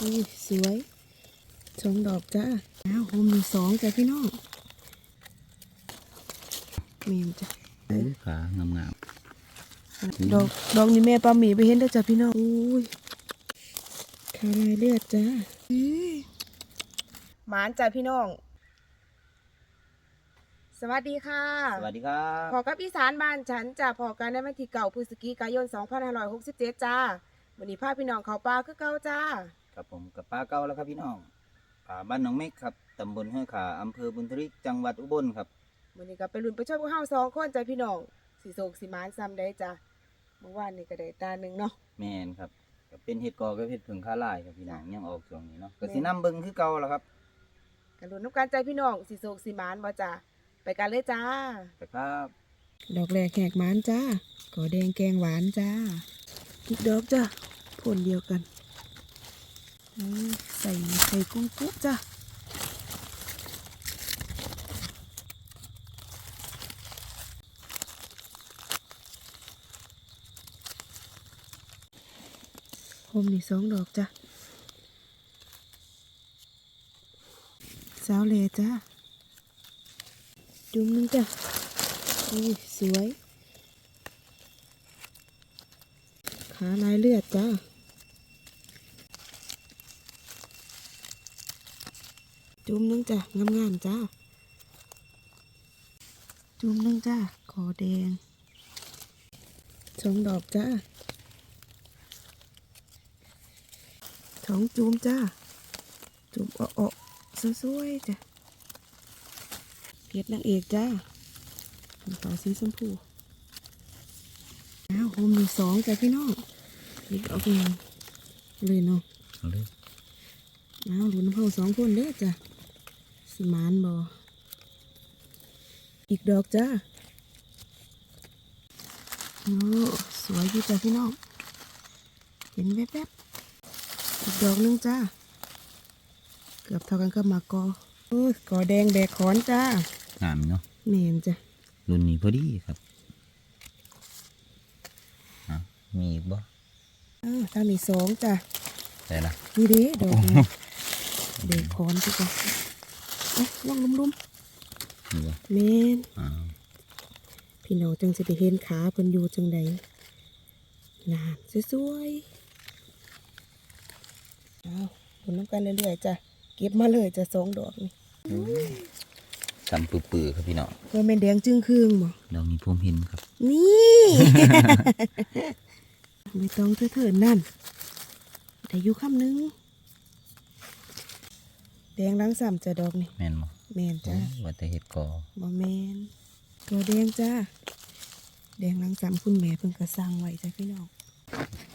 อุ้ยสวยสองดอกจ้าอ้าวโฮมมีสองจ้ะพี่น้องเมียมจ้ะขางามงามดอกดอกนี้แม่ปลาหมีไปเห็นได้อจ้ะพี่น้องอุ้ยขาลายเลือดจ้าหมานจ้ะพี่น้อง สวัสดีค่ะ สวัสดีครับพอกับอีสานบ้านฉันจ้ะพอกันในวันที่เก่าพฤศจิกายน 2567 จ้าวันนี้พาพี่น้องเขาป่าคือเก่าจ้า ครับผมกับป้าเก้าแล้วครับพี่น้องอ่าบ้านหนองเม็กครับตำบลห้วยขาอำเภอบุญทริกจังหวัดอุบลครับวันนี้ก็ไปลุ้นไปช่วยพวกเฮาสองคนจ้ะพี่น้องสีโศกสีมานซ้ำได้จ้ะเมื่อวานนี่ก็ได้ตาหนึ่งเนาะแมนครับก็เป็นเห็ดกอกับเห็ดผึ่งข้าลายครับพี่น้องจ้ะยังออกช่วงนี้เนาะแม่ก็สิน้ำเบิ่งคือเก่าแล้วครับกันลุ้นน้ำกันใจพี่น้องสีโศกสีมานบ่จ้ะไปกันเลยจ้าแต่ครับดอกแรกแหกมานจ้าก่อแดงแกงหวานจ้าอีกดอกจ้ะผลเดียวกันนี่ ใส่ใส่กุ้งกุ๊กจ้ะผมนี่สองดอกจ้ะสาวเลจ้าจุ่มนึงจ้ะอุ้ยสวย ขาลายเลือดจ้า จุ่มหนึงจ้ะงามๆจ้าจุ่มหนึงจ้าขอแดงสองดอกจ้าสองจุ่มจ้าจุ่มเอะๆสวยๆจ้ะเพชรนางเอกจ้าเป็นฟ้าสีชมพูอ้าวโฮมมีสองจ้ะพี่น้องนี่เอาไปเลยเนาะเอาเลยอ้าวหลุนเผาสองคนเด้อจ้ะ สิมานบออีกดอกจ้าโอ้สวยดีจ้ะพี่น้อง เห็นแวบๆ อีกดอกหนึงจ้า เกือบเท่ากันกับหมากกอโอ้ยกอแดงแบกขอนจ้างามเนาะเมนจ้ะรุ่นนี้พอดีครับอะมีอีกบ่อ้าวถ้ามีสองจ้ะ ได้ละนี่เด้ดอกนี้เด็กคอนจ้ะจ้ะเอ๊ะ ลองลุ่มมีบ่ๆเมนอ่าพี่น้องจังสิไปเห็นขาเพิ่นอยู่จังใดงานสวยๆเอาผลน้ำกันเรื่อยๆจ้ะเก็บมาเลยจ้ะสองดอกนี่จำปื้อๆครับพี่น้องเพิ่นแม่นแดงจึงครึ่งบ่ดอกนี้ผมเห็นครับ นี่ไม่ต้องเถิดๆนั่น แต่อยู่คำนึง แดงหลังซ้ำจ้ะดอกนี่แม่นบ่แม่นจ้ะโอ้ว่าแต่เห็ดกอบ่แมนตัวแดงจ้าแดงหลังสามคุณแม่เพิ่งกระสังไว้จ้ะพี่น้อง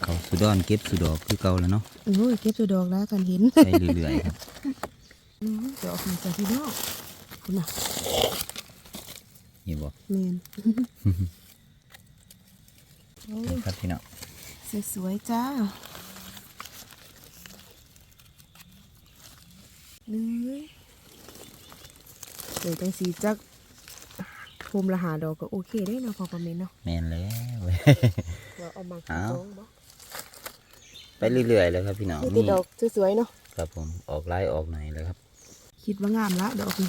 เขาสุดอนเก็บสุดอกคือเก่าแล้วเนาะโอ้ยเก็บตัวดอกแล้วกันเห็นไปเรื่อยๆครับอื้อดอกนี่จ้ะพี่น้องคุณน่ะนี่บ่แมนโอ้ยครับพี่น้องสวยๆจ้าเลย เดี๋ยวจังสีจักภูมิละหาดอกก็โอเคได้เนาะพอประเมนเนาะแม่นแล้วเว้ยว่าเอามาอ้าวสองบ่ไปเรื่อยๆเลยครับพี่น้องนี่แต่ดอกสวยๆเนาะครับผมออกไล่ออกไหนเลยครับ คิดว่างามละดอกนี้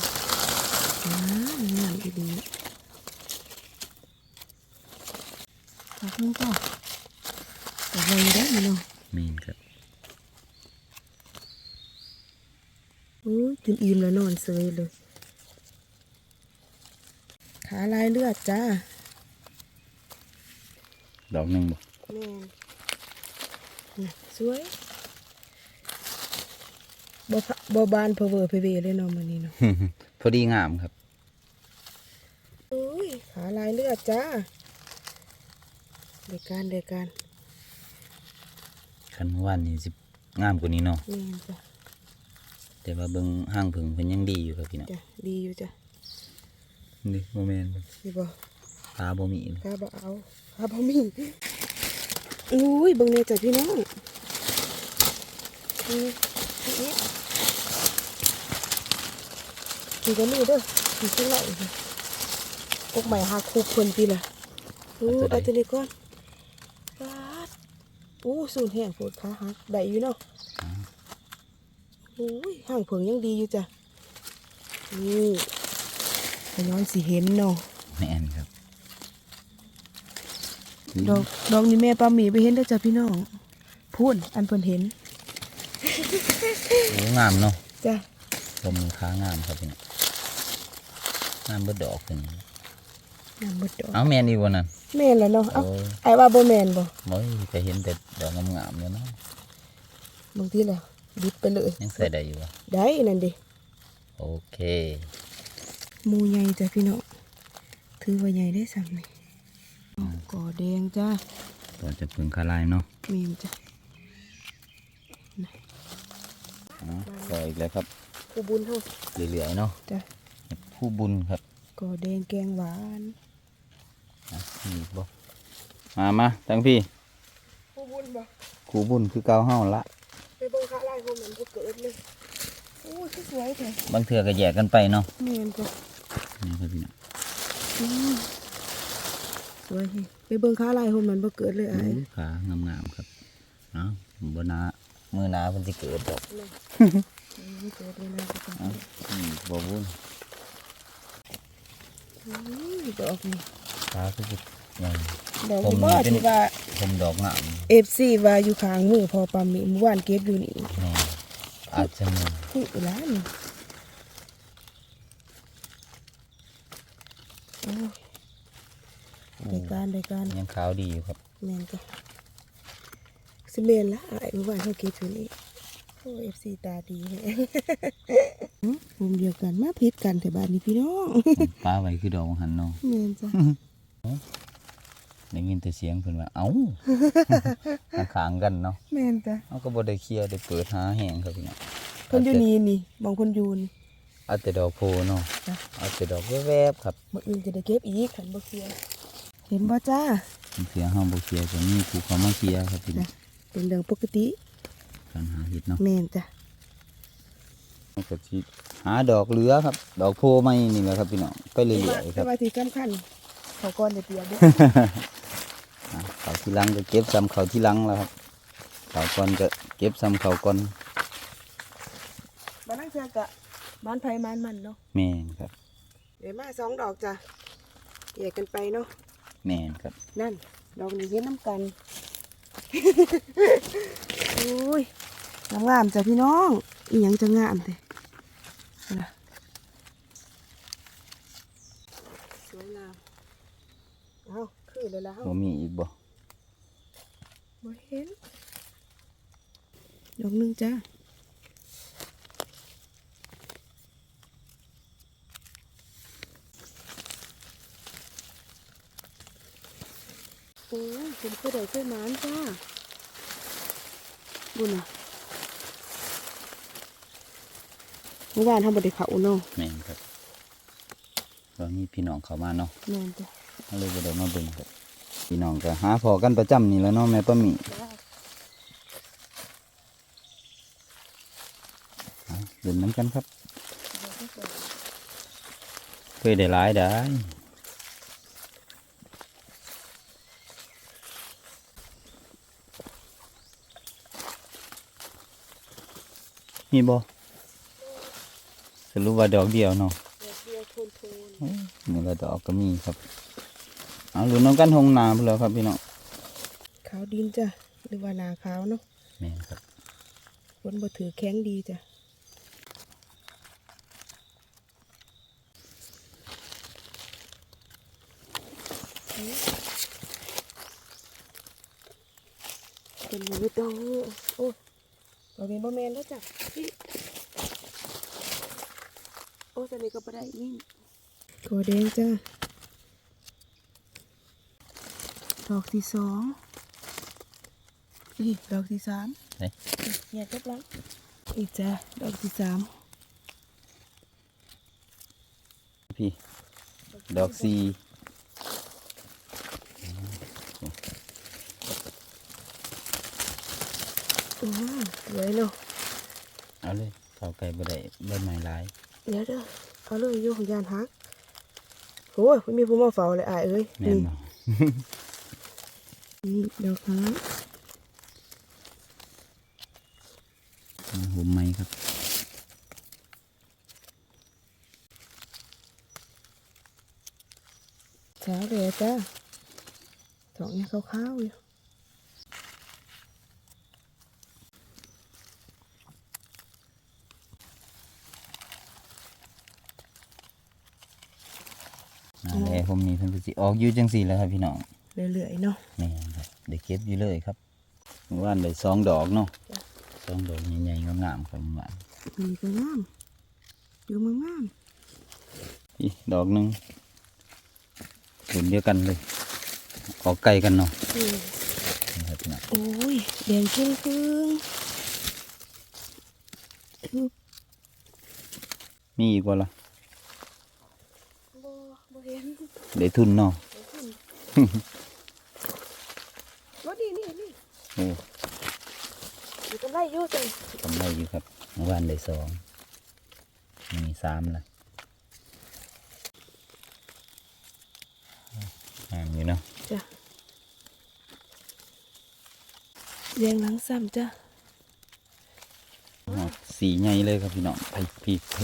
งามงามดีๆดอกนึงก็ดอกไว้ได้ไหมเนาะเมนครับอุ้ยกินอิ่มแล้วนอนเซยเลยขาลายเลือดจ้า ดอกหนึ่งบ่แม่นนี่สวยบ่พะบ่บานเพอเวอร์เพเวเลยเนาะมันนี้เนาะ พอดีงามครับ อุ้ยขาลายเลือดจ้าเด็กการเด็กการคันเมื่อวานนี่สิงามกว่านี้เนาะแม่นจ้ะแต่ว่าเบิ่งห้างผึ่งเพิ่นยังดีอยู่ครับพี่น้อง จ้ะดีอยู่จ้ะ นี่บ่แม่นดีบ่ตาบ่มีเลยข้าบ่เอาข้าบ่มีอุ้ยเบิ่งเนี่ยจ้ะพี่น้องนี่นี่นี่ก็มีเด้อมีข้างในนี่กกใหม่หาคูบคนปีละอู้เอาตัวนี้ก่อนปาดอู้สูนแห้งโพดขาหักได้อยู่เนาะโอ้ยห่างเผิงยังดีอยู่จ้ะนี่ ขย้อนสิเห็นเนาะแม่นครับดอกดอกนี่แม่ปลาหมีไปเห็นได้อจ้ะพี่น้องพูดอันเพิ่นเห็นโอ้งามเนาะจ้ะลมค้างามครับพี่น้องงามเบิดดอกเป็นน้ำหมดดอกเอาแม่นอีกวันนั้นแม่นแล้วเนาะเอ้าโอ้ยไอ้ว่าบ่แม่นบ่โอ้ยก็เห็นแต่ดอกงามๆเลยเนาะบางทีแล้วดิบไปเลยยังใส่ได้อยู่วะได้นั่นดิโอเคห มูใหญ่จ้ะพี่น้องถือว่าใหญ่ได้สั่งนี่ก่อแดงจ้าตัวจะพึ่งคาลายเนาะเมนจ้ะเอาต่ออีกแล้วครับกูบุญเฮาเหลือยๆเนาะจ้ะผู้บุญครับก่อแดงแกงหวานอะมีอีกบ่มามาทั้งพี่กูบุญบ่ครูบุญคือเก่าเฮาละไปเบิ่งข้าไล่พวกมันบ่เกิดเลยโอ้ยคือสวยแท้บางเทื่อก็แยกกันไปเนาะเมนจ้ะ นี่ครับพี่น้องอืมสวยแฮะไปเบิ่งข้าไล่พวกมันบ่เกิดเลยอ้ายอุ้ยขางามๆครับเนาะบนามือหนาเพิ่นสิเกิดดอกไม่เกิดเลยนะก็ต้องเอ้านี่บ่บุญอุ้ยดอกนี่ขาคือสิใหญ่ดอกผมที่ว่าเป็นที่ว่าผมดอกงาม FC ว่าอยู่ข้างมือพอปลาหมีเมื่อวานเก็บอยู่นี่แม่อาจจะมีคืออีหลาน นี่โอ้ยรายการรายการยังขาวดีอยู่ครับแมนจ้ะสิเมนละไอ้เมื่อวานเขาเก็บอยู่นี่โอ้เอฟซีตาดีแฮะหึมุมเดียวกันมาพิษกันแต่บ้านนี้พี่น้องป้าไว้คือดอกหันเนาะแมนจ้ะได้ยินแต่เสียงเพิ่นว่าเอ้าขางๆกันเนาะแมนจ้ะเฮาก็บ่ได้เคลียร์ได้เปิดหาแหงครับพี่น้องคนอยู่นี่นี่บางคนอยู่นี่เอาแต่ดอกโพเนาะจ้ะ เอาแต่ดอกแวบๆครับมื่ออื่นจะได้เก็บอีกขันบ่เคลียร์เห็นบ่จ้าบางเทื่อเฮาบ่เคลียร์ก็มีผู้เขามาเคลียร์ครับพี่น้องเป็นเรื่องปกติการหาเห็ดเนาะแมนจ้ะมันก็สิหาดอกเหลือครับ ดอกโพใหม่นี่แหละครับพี่น้องไปเรื่อยๆคแต่รับว่าที่สำคัญเขาก่อนจะเตรียมเด้ออะเขาที่หลังก็เก็บซ้ำเขาที่หลังแล้วครับเขาก่อนก็เก็บซ้ำเขาก่อนบ้านนั่งเชือกะ บ้านไผ่บ้านมันเนาะแม่นครับเดี๋ยวมาสองดอกจ้ะแยกกันไปเนาะแม่นครับนั่น ดอกนี้เห็นน้ำกันโอ้ยงามงามๆจ้ะพี่น้องอีหยังจะงามเลยนะสวยงามเอาคือเลยแล้วบ่มีอีกบ่บ่เห็นดอกหนึงจ้า โอ้ยผมเคยได้เคยหมานจ้าบุญอะเมื่อวานทำบไดเขาเนาะแม่นครับเรามีพี่น้องเขามาเนาะแม่นจ้ะก็เลยบ่ได้มาเบิ่งครับพี่น้องก็หาพอกันประจำนี่แหล้วเนาะแม่ป้าหมีเอาเดินน้ำกันครับ เคยได้หลายได้ มีบ่สรุปว่าดอกเดียวเนาะดอกเดียวโทนโทนโอ้ยนี่ละดอกก็มีครับเอาหลุนน้ำกันหงนาไปแล้วครับพี่น้องขาวดินจ้ะหรือว่านาขาวเนาะแม่นครับฝนบ่ถือแข็งดีจ้ะเป็นมือตองโอ้ย บอมีบ่แมนแล้วจ้ะพี่โอ้จะนี่ก็บ่ได้ยิ่งกอแดงจ้ะดอกที่สองอีกดอกที่สามเฮ้ยอยากจบแล้วอีกจ้ะดอกที่สามพี่ ดอกซีโอ้ ไว้เนาเอาเลยเขาไก่บ่ได้ใบไม้หลายเดี๋ยวเด้อเอาเลยอยู่ของยานฮักโหไม่มีผู้มาเฝ้าเลยอายเอ้ยแม่นบ่นี่ดอกฮักหุ่มไม้ครับเช้าเลยจ้าสองเนี่ยขาวๆอยู่ ผมนี่เพิ่นก็สิออกอยู่จังซี่แหล้วครับพี่น้องเรื่อยๆเนาะนี่ครับได้เก็บอยู่เลยครับเมื่อวานได้สองดอกเนาะจ้ะสองดอกใหญ่ๆงามๆครับเมื่อวานมีก็งามอยู่เมืองงามอีกดอกหนึงรุ่นเดียวกันเลย ออกไกลกันเนาะอืมนี่ครับพี่น้อง โอ้ยแดงครึ่งครึ่งอึ๊บมีอีกบ่ล่ะบ่บ่เห็น ได้ทุนเนาะว่าดีนี่นี่โอ้อยู่กันไล่อยู่จังกำไรอยู่ครับเมื่อวานได้สองมีสามละงามอยู่เนาะจ้ะเรียงหลังซ้ำจ้ะออกสีใหญ่เลยครับพี่น้องไปพี่ไป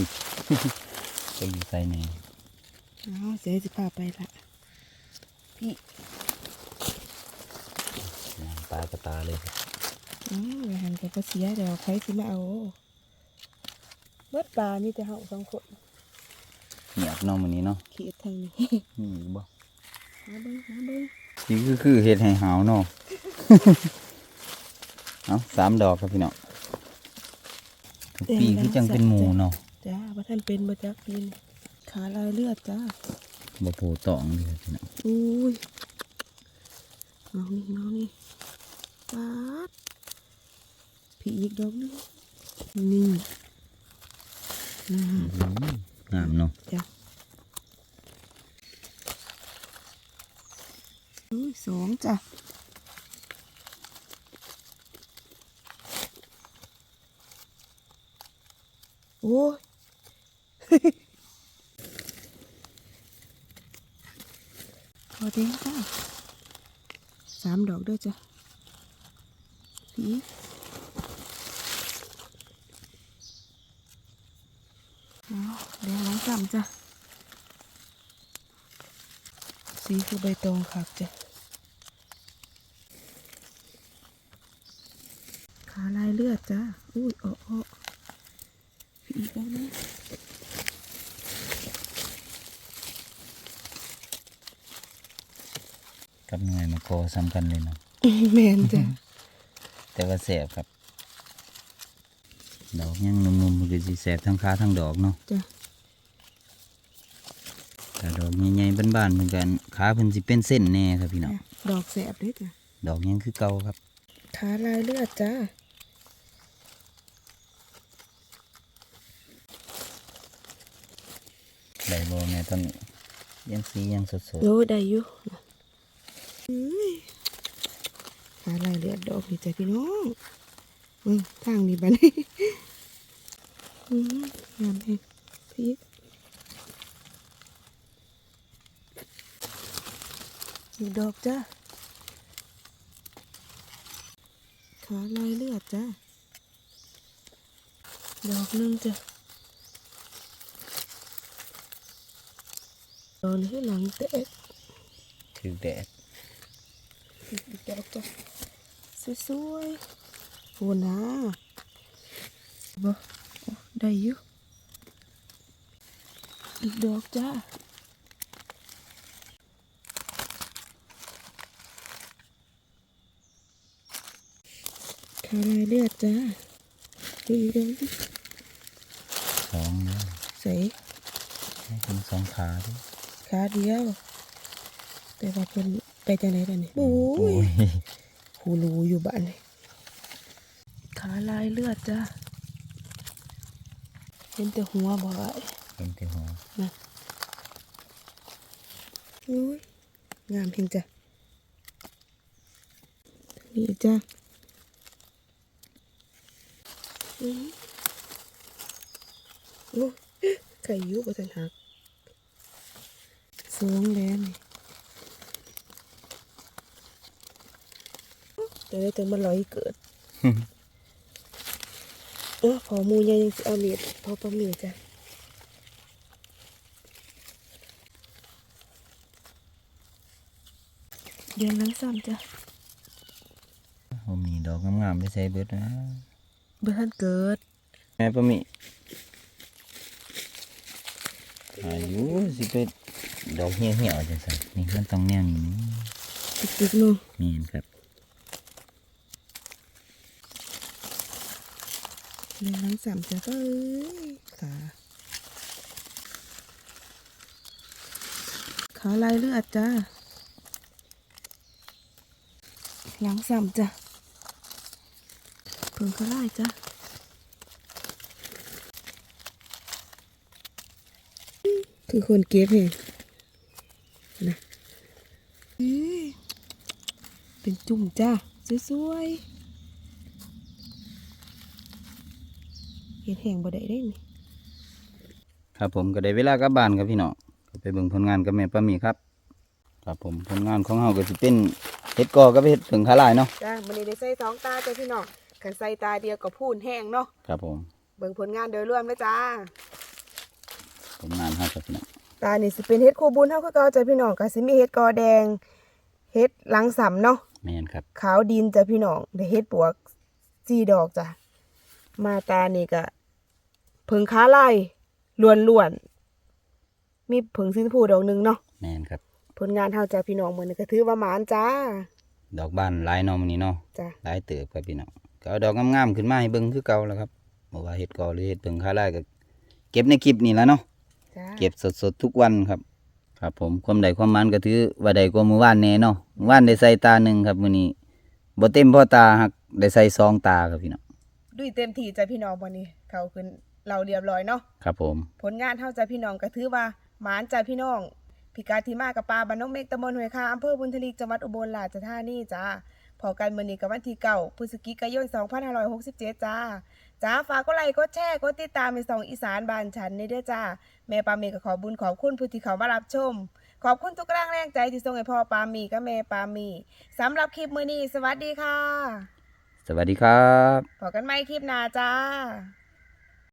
ไปอยู่ใส่ใน เอาเสียสิพาไปละพี่น้ำปลากระตาเลยครับอืมอย่าหันกับเสียเดี๋ยวใครสิมาเอาเบิดปลามีแต่เฮาสองคนเหนียบเน้องมันนี้เนาะขี่ทางนี้มีอีกบ่หาเบิ่งหาเบิ่งนี่คือคือเห็ดให้หาวเนาะเอาสามดอกครับพี่น้องทุกปีคือจังเป็นหมูเนาะจ้าว่าท่านเป็นมาจากปีน ขาลายเลือดจ้าบ่โผตองเลยครับพี่น้องอุ้ยน้องนี่น้องนี่ปาดพี่อีกดอกหนึงนี่นะอืมงามเนาะจ้ะอุ้ยสองจ้ะโอ้ย พอเดงจ้ะสามดอกด้วยจ้ะพี่เดี๋ยวล้างซ้ำจ้ะสีคือใบตองคักจ้ะขาลายเลือดจ้ะอุ้ยอ้อสีอีกแล้วนะ กับหน่วยมะกอซ้ำกันเลยเนาะแมนจ้ะแต่ว่าแสบครับ ดอกยังนุ่มๆมันก็สิแสบทั้งขาทั้งดอกเนาะจ้ะแต่ดอกใหญ่ๆบ้านๆเหมือนกันขาเพิ่นสิเป็นเส้นแน่ครับพี่น้องดอกแสบด้วยจ้ะดอกยังคือเก่าครับขาลายเลือดจ้าได้บ่แม่ต้นนี้ยังสียังสดโยได้อยู่ ขาลายเลือดดอกนี่จ้ะพี่น้องอืมทางนี้บัดนี้อืมงามเองพี่อีกดอกจ้าขาลายเลือดจ้าดอกหนึงจ้ะตอนที่หลังแตกๆถือแดด ดอกจ้ะสวยๆโหนะบ่โอ้ได้อยู่อีกดอกจ้าขาลายเลือดจ้าดูอีกดอกสิสองเนาะใส่ให้เป็นสองขาด้วยขาเดียว แต่ว่าเพิ่น ไปจังไหนล่ะนี่โอ้โอ้ยยหูรูอยู่บ้านเลยขาลายเลือดจ้าเป็นแต่หัวบ่อยเป็นแต่หัวอุ้ยงามเพียงจ้ะนี่จ้ะอื้อโอ้ยไก่ยุบไปทันหักสองแล้วนี่ เดี๋ยวจะมาลอยเกิดเออพอหมูยังยังสิเอาเมียดพอปลาเมียดจ้ะเดือนหลังซ้ำจ้ะผมมีดอกงามๆไปใส่เบิดนะเบื่อท่านเกิดแม่ปะมิอายุสิไปดอกเหี่ยวเหี่ยวๆจังสันนี่มันต้องแนวนี้นี่ตึกๆเนาะมีเห็นครับ เดือนหลังซ้ำจ้ะก็เอ้ยขาขาลายเลือดจ้าหลังซ้ำจ้ะเพิ่งขาลายจ้ะคือคนเก็บเองนะเอ้ยเป็นจุ่มจ้าสวยๆ ห็ดแห้งบ่ได้ได้นี่ครับผมก็ได้เวลากลับบ้านครับพี่น้องก็ไปเบิ่งผลงานกับแม่ปะมิครับ ครับผมผลงานของเฮาก็สิเป็นเฮ็ดกอกับเฮ็ดผึ่งขาลายเนาะจ้ามันนี้ได้ใส่สองตาจ้าพี่น้องกันใส่ตาเดียวก็พูนแห้งเนาะครับผมเบิ่งผลงานโดยรวมเลยจ้าผลงานเฮาครับพี่น้องตานี่สิเป็นเฮ็ดคู่บุญเฮาคือเก่าจ้าพี่น้องก็สิมีเฮ็ดกอแดงเฮ็ดหลังสำเนาะแม่นครับขาวดินจ้าพี่น้องได้เฮ็ดปวกสี่ดอกจ้ะมาตานี่ก็ ผึ่งขาลายล้วนๆมีผึ่งสีชมพูดอกหนึงเนาะแม่นครับ ผลงานเฮาจ้าพี่น้องมื้อนี้ก็ถือว่าหมานจ้า ดอกบานหลายเนาะมื้อนี้เนาะจ้าหลายเติบครับพี่น้องก็เอาดอกงามๆขึ้นมาให้เบิ่งคือเก่าแล้วครับบ่ว่าเฮ็ดกอหรือเฮ็ดผึ่งขาลายก็เก็บในคลิปนี่ละเนาะ จ้าเก็บสดๆทุกวันครับ ครับผมความใดความมันก็ถือว่าใดกว่ามื้อวานแน่เนาะมื้อวานได้ใส่ตาหนึ่งครับมื้อนี้บ่เต็มพอตาหักได้ใส่สองตาครับพี่น้อง ดุยเต็มที่จ้าพี่น้องวันนี้ เขาขึ้น เราเรียบร้อยเนาะครับผม ผลงานเท่าจ้าพี่น้องก็ถือว่าหมานจ้าพี่น้อง พิการที่มากับปลาบ้านน้องเมกตำบลห้วยคาอำเภอบุญทลีจังหวัดอุบลราชธานีจ้าพอกันมื้อนี้กับวันที่เก้าพฤศจิกายน 2567 จ้าจ้าฝากกดไลค์กดแชร์กดติดตามในสองอีสานบ้านฉันในเด้อจ้า แม่ปามีก็ขอบุญขอบคุณผู้ที่เขามารับชม ขอบคุณทุกกำลังแรงใจที่ส่งให้พ่อปามีกับแม่ปามีสำหรับคลิปมื้อนี้สวัสดีค่ะ สวัสดีครับพบกันใหม่คลิปหน้าจ้า